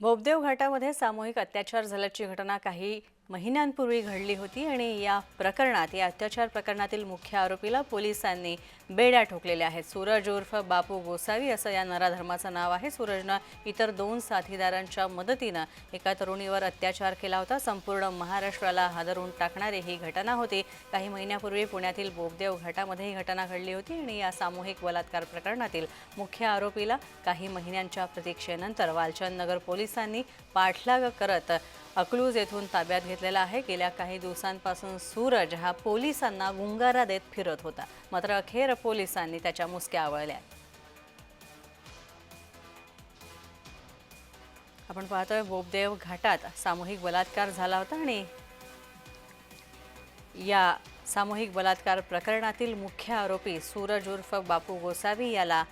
बोबदेव घाटामध्ये सामूहिक अत्याचार झाल्याची घटना काही महिन्यांपूर्वी घडली होती आणि या प्रकरणात या अत्याचार प्रकरणातील मुख्य आरोपीला पोलिसांनी बेड्या ठोकलेल्या आहेत. सूरज उर्फ बापू गोसावी असं या नराधर्माचं नाव आहे. सूरजनं इतर दोन साथीदारांच्या मदतीनं एका तरुणीवर अत्याचार केला होता. संपूर्ण महाराष्ट्राला हादरून टाकणारी ही घटना होती. काही महिन्यापूर्वी पुण्यातील बोगदेव घाटामध्ये ही घटना घडली होती आणि या सामूहिक बलात्कार प्रकरणातील मुख्य आरोपीला काही महिन्यांच्या प्रतीक्षेनंतर वालचंद नगर पोलिसांनी पाठलाग करत अकलूज येथून ताब्यात घेतलेला आहे. गेल्या काही दिवसांपासून सूरज हा पोलिसांना गुंगारा देत फिरत होता. मात्र अखेर पोलिसांनी त्याच्या मुसक्या आवळल्या. आपण पाहतोय बोबदेव घाटात सामूहिक बलात्कार झाला होता आणि या सामूहिक बलात्कार प्रकरणातील मुख्य आरोपी सूरज उर्फ बापू गोसावी याला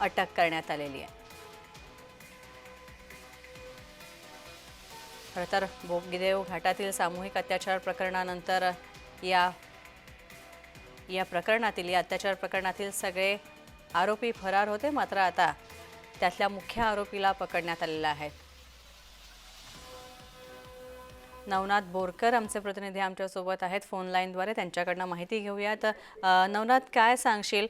अटक करण्यात आलेली आहे. खरं तर बोगदेव घाटातील सामूहिक अत्याचार प्रकरणानंतर या या प्रकरणातील या अत्याचार प्रकरणातील सगळे आरोपी फरार होते. मात्र आता त्यातल्या मुख्य आरोपीला पकडण्यात आलेला आहे. नवनाथ बोरकर आमचे प्रतिनिधी आमच्यासोबत आहेत. फोन लाईनद्वारे त्यांच्याकडनं माहिती घेऊयात. नवनाथ काय सांगशील?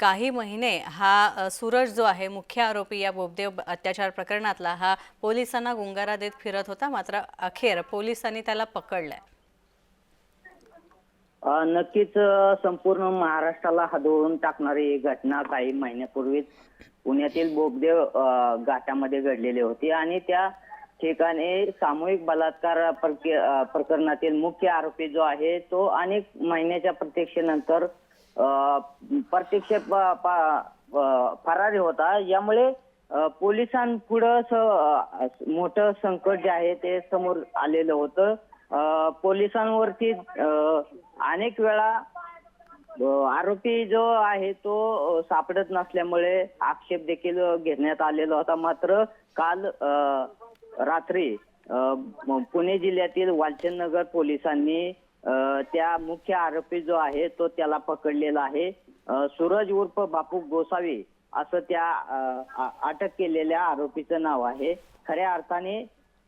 काही महिने हा सूरज जो आहे मुख्य आरोपी या बोबदेव अत्याचार प्रकरणातला हा पोलिसांना गुंगारा देत फिरत होता मात्र अखेर पोलिसांनी त्याला पकडलंय. नक्कीच संपूर्ण महाराष्ट्राला हदवून टाकणारी ही घटना काही महिन्यापूर्वीच पुण्यातील बोगदेव घाटामध्ये घडलेली होती आणि त्या ठिकाणी सामूहिक बलात्कार प्रकरणातील मुख्य आरोपी जो आहे तो अनेक महिन्याच्या प्रतीक्षेनंतर प्रत्यक्ष फरारी होता. यामुळे पोलिसांपुढं मोठं संकट जे आहे ते समोर आलेलं होतं. पोलिसांवरती अनेक वेळा आरोपी जो आहे तो सापडत नसल्यामुळे आक्षेप देखील घेण्यात आलेला होता. मात्र काल रात्री अ, पुणे जिल्ह्यातील वालचंद नगर पोलिसांनी त्या मुख्य आरोपी जो आहे तो त्याला पकडलेला आहे. अ, सूरज उर्फ बापू गोसावी असं त्या अ, आ- अटक केलेल्या आरोपीचं नाव आहे. खऱ्या अर्थाने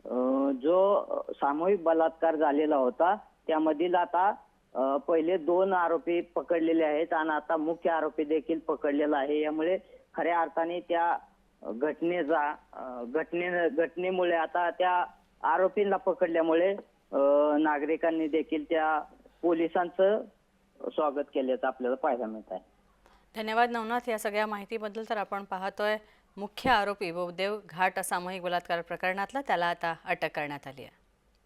अ, जो सामूहिक बलात्कार झालेला होता त्यामधील आता अ, पहिले दोन आरोपी पकडलेले आहेत आणि आता मुख्य आरोपी देखील पकडलेला आहे. यामुळे खऱ्या अर्थाने त्या घटनेचा अ, घटने घटनेमुळे आता त्या आरोपींना पकडल्यामुळे नागरिकांनी देखील त्या पोलिसांचं स्वागत केल्याचं आपल्याला पाहायला मिळत आहे. धन्यवाद नवनाथ या सगळ्या माहितीबद्दल तर आपण पाहतोय. मुख्य आरोपी बोबदेव घाट सामूहिक बलात्कार प्रकरणातला त्याला आता अटक करण्यात आली आहे.